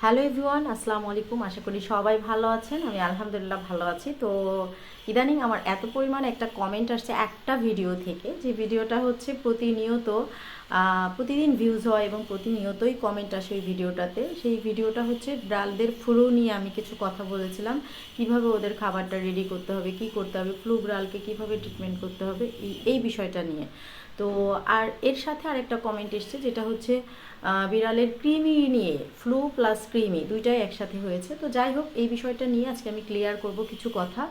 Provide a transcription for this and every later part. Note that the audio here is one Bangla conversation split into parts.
হ্যালো এভরিওয়ান, আসসালামু আলাইকুম। আশা করি সবাই ভালো আছেন। আমি আলহামদুলিল্লাহ ভালো আছি। তো ইদানিং আমার এত পরিমাণ একটা কমেন্ট আসছে একটা ভিডিও থেকে, যে ভিডিওটা হচ্ছে প্রতিনিয়ত প্রতিদিন ভিউজ হয় এবং প্রতিনিয়তই কমেন্ট আসে ওই ভিডিওটাতে সেই ভিডিওটা হচ্ছে ব্রালদের ফ্লু নিয়ে আমি কিছু কথা বলেছিলাম। কীভাবে ওদের খাবারটা রেডি করতে হবে, কি করতে হবে ফ্লু ব্রালকে কীভাবে ট্রিটমেন্ট করতে হবে, এই- এই বিষয়টা নিয়ে। তো আর এর সাথে আরেকটা কমেন্ট এসছে, যেটা হচ্ছে বিড়ালের ক্রিমি নিয়ে ফ্লু প্লাস ক্রিমি দুইটাই একসাথে হয়েছে। তো যাই হোক, এই বিষয়টা নিয়ে আজকে আমি ক্লিয়ার করব কিছু কথা।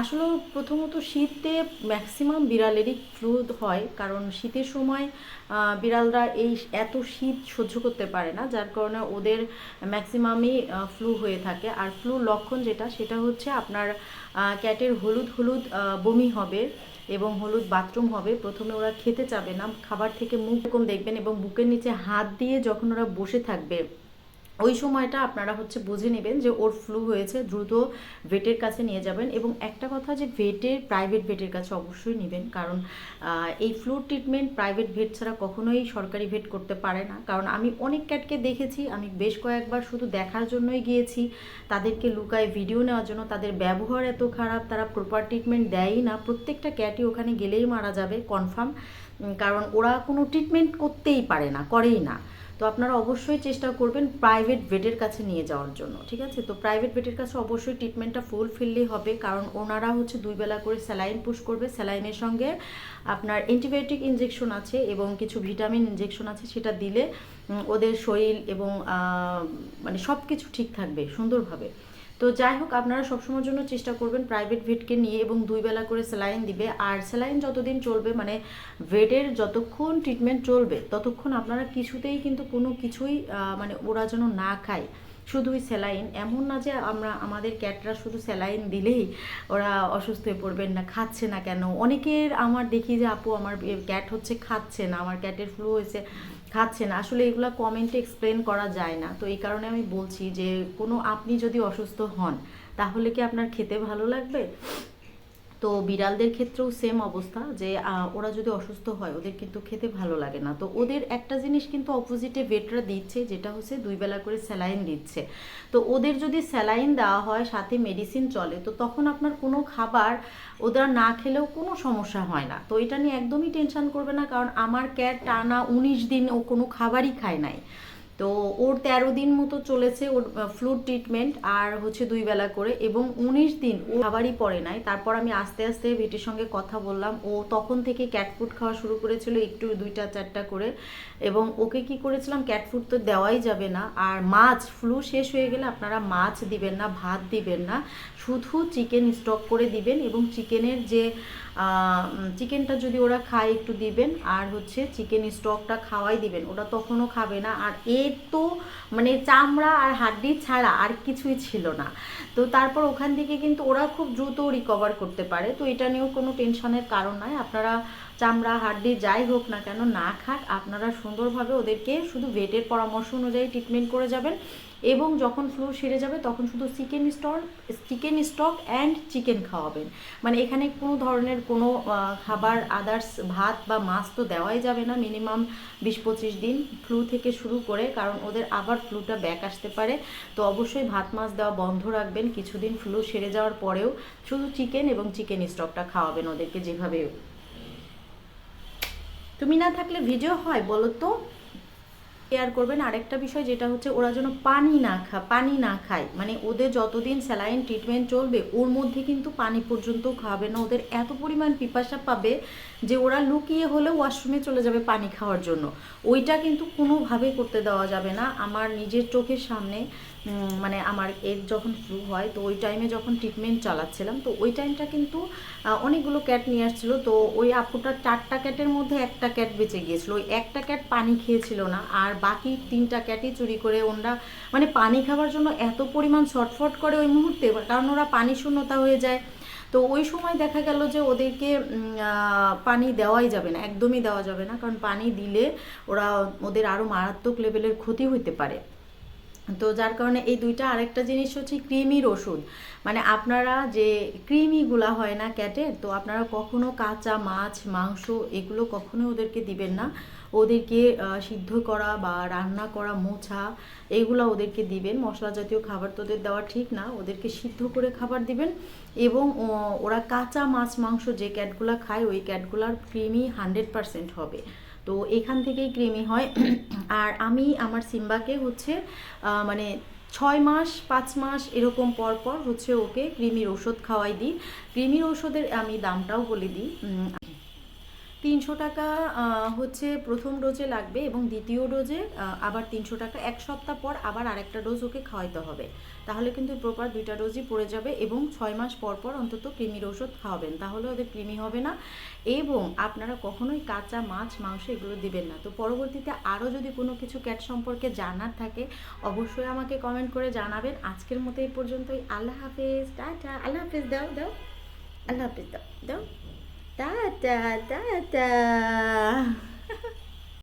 আসলে প্রথমত শীতে ম্যাক্সিমাম বিড়ালেরই ফ্লু হয়, কারণ শীতের সময় বিড়ালরা এই এত শীত সহ্য করতে পারে না, যার কারণে ওদের ম্যাক্সিমামই ফ্লু হয়ে থাকে। আর ফ্লু লক্ষণ যেটা, সেটা হচ্ছে আপনার ক্যাটের হলুদ হলুদ বমি হবে এবং হলুদ বাথরুম হবে। প্রথমে ওরা খেতে চাবে না, খাবার থেকে মুখ এরকম দেখবেন এবং বুকের নিচে হাত দিয়ে যখন ওরা বসে থাকবে ওই সময়টা আপনারা হচ্ছে বুঝে নেবেন যে ওর ফ্লু হয়েছে, দ্রুত ভেটের কাছে নিয়ে যাবেন এবং একটা কথা যে ভেটের প্রাইভেট ভেটের কাছে অবশ্যই নেবেন। কারণ এই ফ্লু ট্রিটমেন্ট প্রাইভেট ভেট ছাড়া কখনোই সরকারি ভেট করতে পারে না। কারণ আমি অনেক ক্যাটকে দেখেছি, আমি বেশ কয়েকবার শুধু দেখার জন্যই গিয়েছি। তাদেরকে লুকায় ভিডিও নেওয়ার জন্য, তাদের ব্যবহার এত খারাপ, তারা প্রপার ট্রিটমেন্ট দেয়ই না। প্রত্যেকটা ক্যাটই ওখানে গেলেই মারা যাবে কনফার্ম কারণ ওরা কোনো ট্রিটমেন্ট করতেই পারে না, করেই না। তো আপনারা অবশ্যই চেষ্টা করবেন প্রাইভেট বেডের কাছে নিয়ে যাওয়ার জন্য, ঠিক আছে? তো প্রাইভেট বেডের কাছে অবশ্যই ট্রিটমেন্টটা ফুল ফিললেই হবে, কারণ ওনারা হচ্ছে দুই বেলা করে স্যালাইন পুশ করবে। স্যালাইনের সঙ্গে আপনার অ্যান্টিবায়োটিক ইঞ্জেকশন আছে এবং কিছু ভিটামিন ইঞ্জেকশন আছে, সেটা দিলে ওদের শরীর এবং মানে সব কিছু ঠিক থাকবে সুন্দরভাবে। তো যাই হোক, আপনারা সবসময়ের জন্য চেষ্টা করবেন প্রাইভেট ভেটকে নিয়ে এবং দুই বেলা করে স্যালাইন দিবে। আর স্যালাইন যতদিন চলবে মানে ভেটের যতক্ষণ ট্রিটমেন্ট চলবে, ততক্ষণ আপনারা কিছুতেই কিন্তু কোনো কিছুই মানে ওরা যেন না খায়। শুধুই স্যালাইন এমন না যে আমরা, আমাদের ক্যাটরা শুধু স্যালাইন দিলেই ওরা অসুস্থ হয়ে পড়বেন না, খাচ্ছে না কেন? অনেকের আমার দেখি যে, আপু, আমার ক্যাট হচ্ছে, খাচ্ছে না, আমার ক্যাটের ফ্লু হয়েছে। খাচ্ছে না। আসলে এগুলো কমেন্টে এক্সপ্লেন করা যায় না। তো এই কারণে আমি বলছি যে, কোনো আপনি যদি অসুস্থ হন, তাহলে কি আপনার খেতে ভালো লাগবে? তো বিড়ালদের ক্ষেত্রেও সেম অবস্থা যে ওরা যদি অসুস্থ হয়, ওদের কিন্তু খেতে ভালো লাগে না। তো ওদের একটা জিনিস কিন্তু অপোজিটে ভেটরা দিচ্ছে, যেটা হচ্ছে দুই বেলা করে স্যালাইন দিচ্ছে। তো ওদের যদি স্যালাইন দেওয়া হয়, সাথে মেডিসিন চলে, তো তখন আপনার কোনো খাবার ওরা না খেলেও কোনো সমস্যা হয় না। তো এটা নিয়ে একদমই টেনশন করবে না, কারণ আমার ক্যাট টানা উনিশ দিন ও কোনো খাবারই খায় নাই। তো ওর তেরো দিন মতো চলেছে ওর ফ্লুড ট্রিটমেন্ট আর হচ্ছে দুই বেলা করে এবং উনিশ দিন ও খাবারই পড়ে নাই। তারপর আমি আস্তে আস্তে ভেটির সঙ্গে কথা বললাম। ও তখন থেকে ক্যাট ফুড খাওয়া শুরু করেছিল একটু দুইটা চারটা করে এবং ওকে কি করেছিলাম ক্যাট ফুড তো দেওয়াই যাবে না। আর মাছ ফ্লু শেষ হয়ে গেলে আপনারা মাছ দিবেন না, ভাত দিবেন না। শুধু চিকেন স্টক করে দিবেন এবং চিকেনের যে চিকেনটা যদি ওরা খায় একটু দিবেন, আর হচ্ছে চিকেন স্টকটা খাওয়াই দিবেন, ওরা তখনও খাবে না। আর এর তো মানে চামড়া আর হাড্ডি ছাড়া আর কিছুই ছিল না। তো তারপর ওখান থেকে কিন্তু ওরা খুব দ্রুত রিকভার করতে পারে। তো এটা নিয়েও কোনো টেনশনের কারণ নয় আপনারা চামড়া, হাড্ডি যাই হোক না কেন, না খাক, আপনারা সুন্দরভাবে ওদেরকে শুধু ভেটের পরামর্শ অনুযায়ী ট্রিটমেন্ট করে যাবেন। এবং যখন ফ্লু সেরে যাবে, তখন শুধু chicken stock chicken stock and chicken খাওয়াবেন। মানে এখানে কোনো ধরনের কোনো খাবার আদার্স ভাত বা মাছ তো দেওয়াই যাবে না মিনিমাম বিশ পঁচিশ দিন ফ্লু থেকে শুরু করে, কারণ ওদের আবার ফ্লুটা ব্যাক আসতে পারে। তো অবশ্যই ভাত, মাছ দেওয়া বন্ধ রাখবেন। কিছুদিন ফ্লু সেরে যাওয়ার পরেও শুধু চিকেন এবং চিকেন স্টকটা খাওয়াবেন ওদেরকে যেভাবে। তুমি না থাকলে ভিডিও হয়, বলো তো? কেয়ার করবেন। আরেকটা বিষয় যেটা হচ্ছে ওরা যেন পানি না খা, পানি না খায়। মানে ওদের যতদিন স্যালাইন ট্রিটমেন্ট চলবে, ওর মধ্যে কিন্তু পানি পর্যন্ত খাবে না। ওদের এত পরিমাণ পিপাসা পাবে যে ওরা লুকিয়ে হলেও ওয়াশরুমে চলে যাবে পানি খাওয়ার জন্য। ওইটা কিন্তু কোনোভাবেই করতে দেওয়া যাবে না। আমার নিজের চোখের সামনে মানে আমার এর যখন ফ্লু হয়, তো ওই টাইমে যখন ট্রিটমেন্ট চালাচ্ছিলাম, তো ওই টাইমটা কিন্তু অনেকগুলো ক্যাট নিয়ে আসছিল। তো ওই আপুটার চারটা ক্যাটের মধ্যে একটা ক্যাট বেঁচে গিয়েছিল। ওই একটা ক্যাট পানি খেয়েছিল না। আর বাকি তিনটা ক্যাটই চুরি করে ওরা মানে পানি খাওয়ার জন্য এত পরিমাণ ছটফট করে ওই মুহূর্তে, কারণ ওরা পানি শূন্যতা হয়ে যায়। তো ওই সময় দেখা গেল যে ওদেরকে পানি দেওয়াই যাবে না, একদমই দেওয়া যাবে না, কারণ পানি দিলে ওরা ওদের আরও মারাত্মক লেভেলের ক্ষতি হতে পারে। তো যার কারণে এই দুইটা আরেকটা জিনিস হচ্ছে কৃমির ওষুধ। মানে আপনারা যে কৃমিগুলা হয় না ক্যাটের তো আপনারা কখনো কাঁচা মাছ, মাংস এগুলো কখনো ওদেরকে দিবেন না। ওদেরকে সিদ্ধ করা বা রান্না করা মোছা এইগুলো ওদেরকে দিবেন। মশলা জাতীয় খাবার তো ওদের দেওয়া ঠিক না। ওদেরকে সিদ্ধ করে খাবার দিবেন এবং ওরা কাঁচা মাছ মাংস যে ক্যাটগুলো খায়, ওই ক্যাটগুলার ক্রিমি হান্ড্রেড পারসেন্ট হবে। তো এখান থেকেই ক্রিমি হয়। আর আমি আমার সিম্বাকে হচ্ছে মানে ছয় মাস, পাঁচ মাস এরকম পর পর হচ্ছে ওকে কৃমির ওষুধ খাওয়াই দিই। কৃমির ওষুধের আমি দামটাও বলে দিই। তিনশো টাকা হচ্ছে প্রথম ডোজে লাগবে এবং দ্বিতীয় ডোজে আবার তিনশো টাকা। এক সপ্তাহ পর আবার আরেকটা ডোজ ওকে খাওয়াইতে হবে। তাহলে কিন্তু প্রপার দুইটা ডোজই পড়ে যাবে এবং ছয় মাস পর পর অন্তত কৃমির ওষুধ খাওয়াবেন। তাহলে ওদের কৃমি হবে না। এবং আপনারা কখনোই কাঁচা মাছ, মাংস এগুলো দিবেন না। তো পরবর্তীতে আরও যদি কোনো কিছু ক্যাট সম্পর্কে জানার থাকে, অবশ্যই আমাকে কমেন্ট করে জানাবেন। আজকের মতো এই পর্যন্তই। আল্লাহ হাফেজ। টাটা। আল্লাহ হাফেজ। দাও দাও। আল্লাহ হাফেজ। দাও দাও। Tata tata